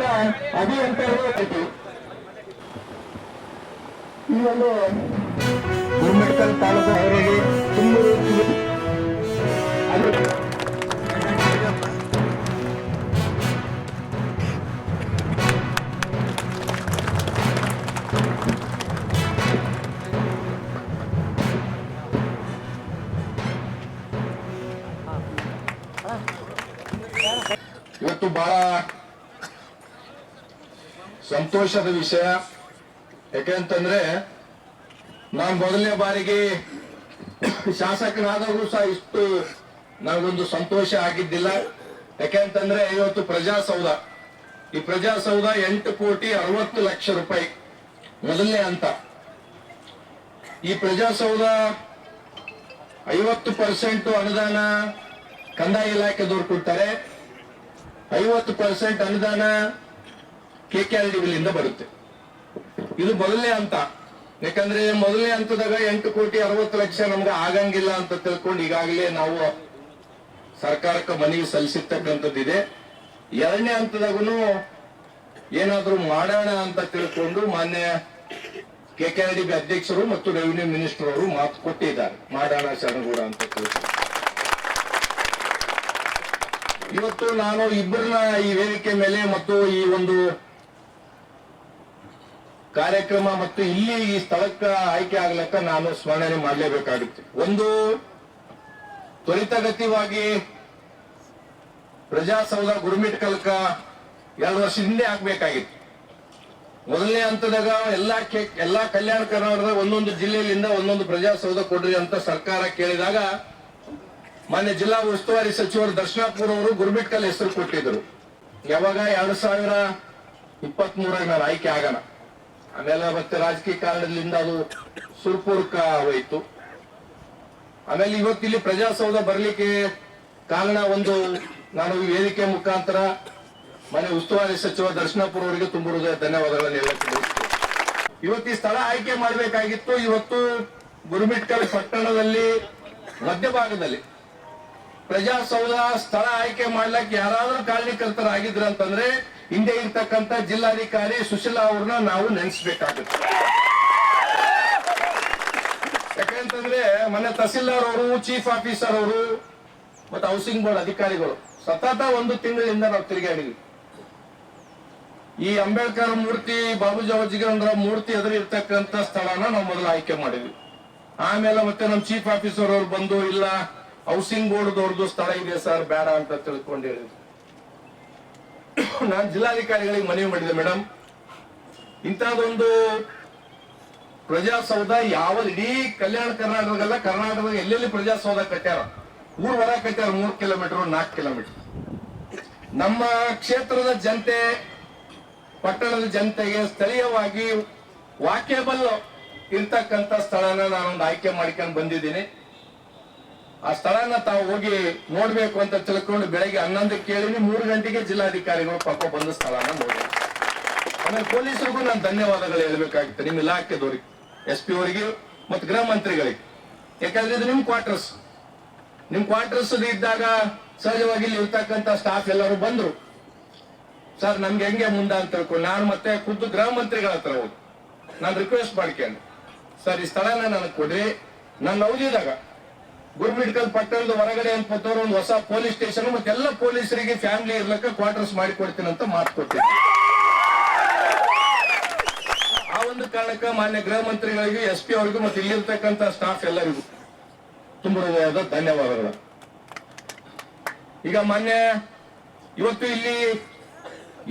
ಅಭಿಯಂತರರು ಆಯ್ತು ಈ ಒಂದು ಗುರುಮಿಟ್ಕಲ್ ತಾಲೂಕು ಅವರಿಗೆ ತುಂಬೂರು ಅದು ಇವತ್ತು ಬಹಳ ಸಂತೋಷದ ವಿಷಯ. ಯಾಕೆಂತಂದ್ರೆ, ನಾನು ಮೊದಲನೇ ಬಾರಿಗೆ ಶಾಸಕನಾದಾಗೂ ಸಹ ಇಷ್ಟು ನನಗೊಂದು ಸಂತೋಷ ಆಗಿದ್ದಿಲ್ಲ. ಯಾಕೆಂತಂದ್ರೆ, ಇವತ್ತು ಪ್ರಜಾಸೌಧ. ಈ ಪ್ರಜಾಸೌಧ ಎಂಟು ಕೋಟಿ ಅರವತ್ತು ಲಕ್ಷ ರೂಪಾಯಿ. ಮೊದಲನೇ ಅಂತ ಈ ಪ್ರಜಾಸೌಧ ಐವತ್ತು ಪರ್ಸೆಂಟ್ ಅನುದಾನ ಕಂದಾಯ ಇಲಾಖೆದವ್ರು ಕೊಡ್ತಾರೆ. ಐವತ್ತು ಪರ್ಸೆಂಟ್ ಅನುದಾನ ಕೆ ಕೆ ಆರ್ ಡಿಗಳಿಂದ ಬರುತ್ತೆ. ಇದು ಮೊದಲನೇ ಹಂತ. ಯಾಕಂದ್ರೆ ಮೊದಲನೇ ಹಂತದಾಗ ಎಂಟು ಕೋಟಿ ಅರವತ್ತು ಲಕ್ಷ ನಮ್ಗೆ ಆಗಂಗಿಲ್ಲ ಅಂತ ತಿಳ್ಕೊಂಡು ಈಗಾಗಲೇ ನಾವು ಸರ್ಕಾರಕ್ಕೆ ಮನವಿ ಸಲ್ಲಿಸಿರ್ತಕ್ಕಂಥದ್ದಿದೆ. ಎರಡನೇ ಹಂತದಾಗೂ ಏನಾದರೂ ಮಾಡೋಣ ಅಂತ ತಿಳ್ಕೊಂಡು ಮಾನ್ಯ K K R D B ಅಧ್ಯಕ್ಷರು ಮತ್ತು ರೆವಿನ್ಯೂ ಮಿನಿಸ್ಟರ್ ಅವರು ಮಾತು ಕೊಟ್ಟಿದ್ದಾರೆ. ಮಾಡೋಣ ಶರಣಗೂಡ ಅಂತ ತಿಳ್ಕೊಂಡು. ಇವತ್ತು ನಾನು ಇಬ್ಬರನ್ನ ಈ ವೇದಿಕೆ ಮೇಲೆ ಮತ್ತು ಈ ಒಂದು ಕಾರ್ಯಕ್ರಮ ಮತ್ತು ಇಲ್ಲಿ ಈ ಸ್ಥಳಕ್ಕೆ ಆಯ್ಕೆ ಆಗ್ಲಕ್ಕ ನಾನು ಸ್ಮರಣೆ ಮಾಡಲೇಬೇಕಾಗುತ್ತೆ. ಒಂದು, ತ್ವರಿತಗತಿವಾಗಿ ಪ್ರಜಾಸೌಧ ಗುರುಮಿಟ್ಕಲ್ಕ ಎರಡು ವರ್ಷ ಹಿಂದೆ ಆಗ್ಬೇಕಾಗಿತ್ತು. ಮೊದಲನೇ ಹಂತದಾಗ ಎಲ್ಲಾ ಎಲ್ಲಾ ಕಲ್ಯಾಣ ಕರ್ನಾಟಕದ ಒಂದೊಂದು ಜಿಲ್ಲೆಯಿಂದ ಒಂದೊಂದು ಪ್ರಜಾಸೌಧ ಕೊಡ್ರಿ ಅಂತ ಸರ್ಕಾರ ಕೇಳಿದಾಗ ಮಾನ್ಯ ಜಿಲ್ಲಾ ಉಸ್ತುವಾರಿ ಸಚಿವರು ದರ್ಶನಾಪುರ ಅವರು ಗುರುಮಿಟ್ಕಲ್ ಹೆಸರು ಕೊಟ್ಟಿದ್ರು ಯಾವಾಗ ಎರಡ್ ಸಾವಿರ ಇಪ್ಪತ್ತ್ ಮೂರಾಗ ನಾನು ಆಯ್ಕೆ ಆಗೋಣ. ಆಮೇಲೆ ಮತ್ತೆ ರಾಜಕೀಯ ಕಾರಣದಿಂದ ಅದು ಸುರ್ಪುರ್ಕ ಹೋಯ್ತು. ಆಮೇಲೆ ಇವತ್ತು ಇಲ್ಲಿ ಪ್ರಜಾಸೌಧ ಬರ್ಲಿಕ್ಕೆ ಕಾರಣ ಒಂದು, ನಾನು ವೇದಿಕೆ ಮುಖಾಂತರ ಮನೆ ಉಸ್ತುವಾರಿ ಸಚಿವ ದರ್ಶನಪುರ ಅವರಿಗೆ ತುಂಬ ಧನ್ಯವಾದಗಳನ್ನು ಹೇಳಕ್ಕೆ ಇವತ್ತು ಈ ಸ್ಥಳ ಆಯ್ಕೆ ಮಾಡಬೇಕಾಗಿತ್ತು. ಇವತ್ತು ಗುರುಮಿಟ್ಕಲ್ ಪಟ್ಟಣದಲ್ಲಿ ಮಧ್ಯಭಾಗದಲ್ಲಿ ಪ್ರಜಾಸೌಧ ಸ್ಥಳ ಆಯ್ಕೆ ಮಾಡ್ಲಿಕ್ಕೆ ಯಾರಾದ್ರೂ ಕಾರಣೀಕರ್ತರಾಗಿದ್ರ ಅಂತಂದ್ರೆ ಹಿಂದೆ ಇರ್ತಕ್ಕಂಥ ಜಿಲ್ಲಾಧಿಕಾರಿ ಸುಶೀಲಾ ಅವ್ರನ್ನ ನಾವು ನೆನೆಸ್ಬೇಕಾಗುತ್ತೆ. ಯಾಕಂತಂದ್ರೆ ಮೊನ್ನೆ ತಹಸೀಲ್ದಾರ್ ಅವರು ಚೀಫ್ ಆಫೀಸರ್ ಅವರು ಮತ್ತೆ ಹೌಸಿಂಗ್ ಬೋರ್ಡ್ ಅಧಿಕಾರಿಗಳು ಸತತ ಒಂದು ತಿಂಗಳಿಂದ ನಾವು ತಿರುಗಾಡಿದ್ವಿ ಈ ಅಂಬೇಡ್ಕರ್ ಮೂರ್ತಿ, ಬಾಬು ಜವಜಿಗೇಂದ್ರ ಮೂರ್ತಿ ಎದುರು ಇರ್ತಕ್ಕಂಥ ಸ್ಥಳನ ನಾವು ಮೊದಲು ಆಯ್ಕೆ ಮಾಡಿದ್ವಿ. ಆಮೇಲೆ ಮತ್ತೆ ನಮ್ಮ ಚೀಫ್ ಆಫೀಸರ್ ಅವ್ರು ಬಂದು, ಇಲ್ಲ ಹೌಸಿಂಗ್ ಬೋರ್ಡ್ದವ್ರದ್ದು ಸ್ಥಳ ಇದೆ ಸರ್, ಬೇಡ ಅಂತ ತಿಳ್ಕೊಂಡು ಹೇಳಿದ್ರು ನಾನು ಜಿಲ್ಲಾಧಿಕಾರಿಗಳಿಗೆ ಮನವಿ ಮಾಡಿದೆ ಮೇಡಮ್ ಇಂಥದ್ದೊಂದು ಪ್ರಜಾಸೌಧ ಯಾವ ಇಡೀ ಕಲ್ಯಾಣ ಕರ್ನಾಟಕದಲ್ಲ ಕರ್ನಾಟಕದ ಎಲ್ಲೆಲ್ಲಿ ಪ್ರಜಾಸೌಧ ಕಟ್ಟ್ಯಾರ? ಊರ್ ಹೊರ ಕಟ್ಟ್ಯಾರ ಮೂರ್ ಕಿಲೋಮೀಟರ್ ನಾಲ್ಕು ಕಿಲೋಮೀಟರ್. ನಮ್ಮ ಕ್ಷೇತ್ರದ ಜನತೆ, ಪಟ್ಟಣದ ಜನತೆಗೆ ಸ್ಥಳೀಯವಾಗಿ ವಾಕ್ಯಬಲ್ ಇರ್ತಕ್ಕಂಥ ಸ್ಥಳನ ನಾನೊಂದು ಆಯ್ಕೆ ಮಾಡ್ಕೊಂಡು ಬಂದಿದ್ದೀನಿ. ಆ ಸ್ಥಳನ ತಾವು ಹೋಗಿ ನೋಡ್ಬೇಕು ಅಂತ ತಿಳ್ಕೊಂಡು ಬೆಳಗ್ಗೆ ಹನ್ನೊಂದಕ್ಕೆ ಕೇಳಿನಿ ಮೂರು ಗಂಟೆಗೆ ಜಿಲ್ಲಾಧಿಕಾರಿಗಳು ಪಕ್ಕ ಬಂದ ಸ್ಥಳನ ನೋಡಿ. ಆಮೇಲೆ ಪೊಲೀಸರಿಗೂ ನಾನು ಧನ್ಯವಾದಗಳು ಹೇಳಬೇಕಾಗಿತ್ತು. ನಿಮ್ಮ ಇಲಾಖೆದವರಿಗೆ, ಎಸ್ ಪಿ ಅವರಿಗೆ ಮತ್ತು ಗೃಹ ಮಂತ್ರಿಗಳಿಗೆ. ಯಾಕಂದ್ರೆ ಇದು ನಿಮ್ ಕ್ವಾರ್ಟರ್ಸ್ ನಿಮ್ ಕ್ವಾರ್ಟರ್ಸ್ ಇದ್ದಾಗ ಸಹಜವಾಗಿ ಇಲ್ಲಿ ಇರ್ತಕ್ಕಂಥ ಸ್ಟಾಫ್ ಎಲ್ಲರೂ ಬಂದ್ರು. ಸರ್ ನಮ್ಗೆ ಹೆಂಗೆ ಮುಂದೆ ಅಂತ ತಿಳ್ಕೊಂಡು ನಾನು ಮತ್ತೆ ಖುದ್ದು ಗೃಹ ಮಂತ್ರಿಗಳ ಹತ್ರ ಹೋಗಿ ನಾನು ರಿಕ್ವೆಸ್ಟ್ ಮಾಡ್ಕೊಂಡು. ಸರ್ ಈ ಸ್ಥಳನ ನನಗೆ ಕೊಡ್ರಿ. ನನ್ನ ಅವಧಿದಾಗ ಗುರ್ಮಿಟ್ಕಲ್ ಪಟ್ಟಣದ ಹೊರಗಡೆ ಅಂತ ಒಂದು ಹೊಸ ಪೊಲೀಸ್ ಸ್ಟೇಷನ್, ಮತ್ತೆ ಎಲ್ಲ ಪೊಲೀಸರಿಗೆ ಫ್ಯಾಮಿಲಿ ಇರ್ಲಕ್ಕ ಕ್ವಾರ್ಟರ್ಸ್ ಮಾಡಿಕೊಡ್ತೀನಿ ಅಂತ ಮಾತು ಕೊಟ್ಟಿದ್ದೆ ಆ ಒಂದು ಕಾರಣಕ್ಕ ಮಾನ್ಯ ಗೃಹ ಮಂತ್ರಿಗಳಿಗೂ, ಎಸ್ ಪಿ ಅವರಿಗೂ, ಮತ್ತೆ ಇಲ್ಲಿರ್ತಕ್ಕಂಥ ಸ್ಟಾಫ್ ಎಲ್ಲರಿಗೂ ತುಂಬ ಧನ್ಯವಾದಗಳು. ಈಗ ಮಾನ್ಯ, ಇವತ್ತು ಇಲ್ಲಿ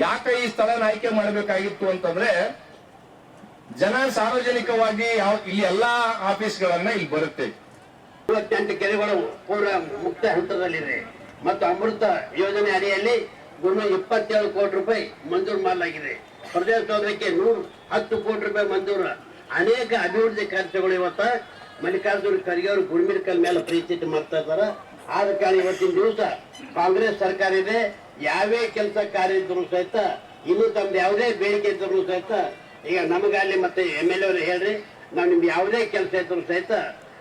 ಯಾಕೆ ಈ ಸ್ಥಳನ ಆಯ್ಕೆ ಮಾಡಬೇಕಾಗಿತ್ತು ಅಂತಂದ್ರೆ, ಜನ ಸಾರ್ವಜನಿಕವಾಗಿ ಇಲ್ಲಿ ಎಲ್ಲಾ ಆಫೀಸ್ಗಳನ್ನ ಇಲ್ಲಿ ಬರುತ್ತೆ. ಮೂವತ್ತೆಂಟು ಕೆರೆಗಳು ಪೂರ್ವ ಮುಕ್ತ ಹಂತದಲ್ಲಿದೆ ಮತ್ತು ಅಮೃತ ಯೋಜನೆ ಅಡಿಯಲ್ಲಿ ಗುಣ ಇಪ್ಪತ್ತೇಳು ಕೋಟಿ ರೂಪಾಯಿ ಮಂಜೂರು ಮಾಡಲಾಗಿದೆ. ಪ್ರದೇಶಕ್ಕೆ ನೂರ ಹತ್ತು ಕೋಟಿ ರೂಪಾಯಿ ಮಂಜೂರು. ಅನೇಕ ಅಭಿವೃದ್ಧಿ ಕಾರ್ಯಗಳು ಇವತ್ತ ಮಲ್ಲಿಕಾರ್ಜುನ ಖರ್ಗೆ ಅವರು ಗುಡ್ಮಿರ್ಕಲ್ ಮೇಲೆ ಪ್ರೀತಿ ಮಾಡ್ತಾ ಇದ್ದಾರೆ. ಆದ ಕಾರಣ ಇವತ್ತಿನ ದಿವಸ ಕಾಂಗ್ರೆಸ್ ಸರ್ಕಾರ ಇದೆ. ಯಾವೇ ಕೆಲಸ ಕಾರ್ಯ ಇದ್ರು ಸಹಿತ, ಇನ್ನು ತಮ್ದು ಯಾವುದೇ ಬೇಡಿಕೆ ಇದ್ರು ಸಹಿತ, ಈಗ ನಮಗಾಗಲಿ ಮತ್ತೆ ಎಂ ಎಲ್ ಅವರು ಹೇಳ್ರಿ, ನಾವು ನಿಮ್ಗೆ ಯಾವುದೇ ಕೆಲಸ ಇದ್ರು ಸಹಿತ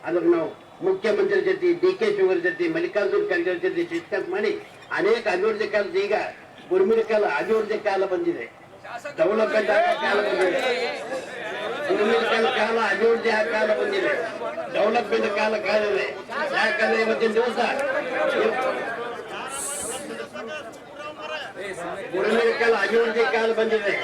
ಅದನ್ನು ನಾವು ಮುಖ್ಯಮಂತ್ರಿ ಜೊತೆ ಡಿ ಕೆ ಶಿವರ ಜೊತೆ, ಮಲ್ಲಿಕಾರ್ಜುನ ಖರ್ಗೆ ಜೊತೆ ಡಿಸ್ಕಸ್ ಮಾಡಿ, ಅನೇಕ ಅಭಿವೃದ್ಧಿ ಕೆಲಸ ಈಗ ಗುರುಮಿಡಿಕಲ್ ಅಭಿವೃದ್ಧಿ ಕಾಲ ಬಂದಿದೆ. ಡೆವಲಪ್ಮೆಂಟ್ ಆಗೋ ಕಾಲ ಬಂದಿದೆ. ಗುರುಮಿನ ಕಾಲ ಅಭಿವೃದ್ಧಿ ಆ ಕಾಲ ಬಂದಿದೆ. ಡೆವಲಪ್ಮೆಂಟ್ ಕಾಲ ಕಾಲಿದೆ ಯಾಕಂದ್ರೆ ಇವತ್ತಿನ ದಿವಸ ಗುರುಮಿಡಿಕಲ್ ಅಭಿವೃದ್ಧಿ ಕಾಲ ಬಂದಿದೆ.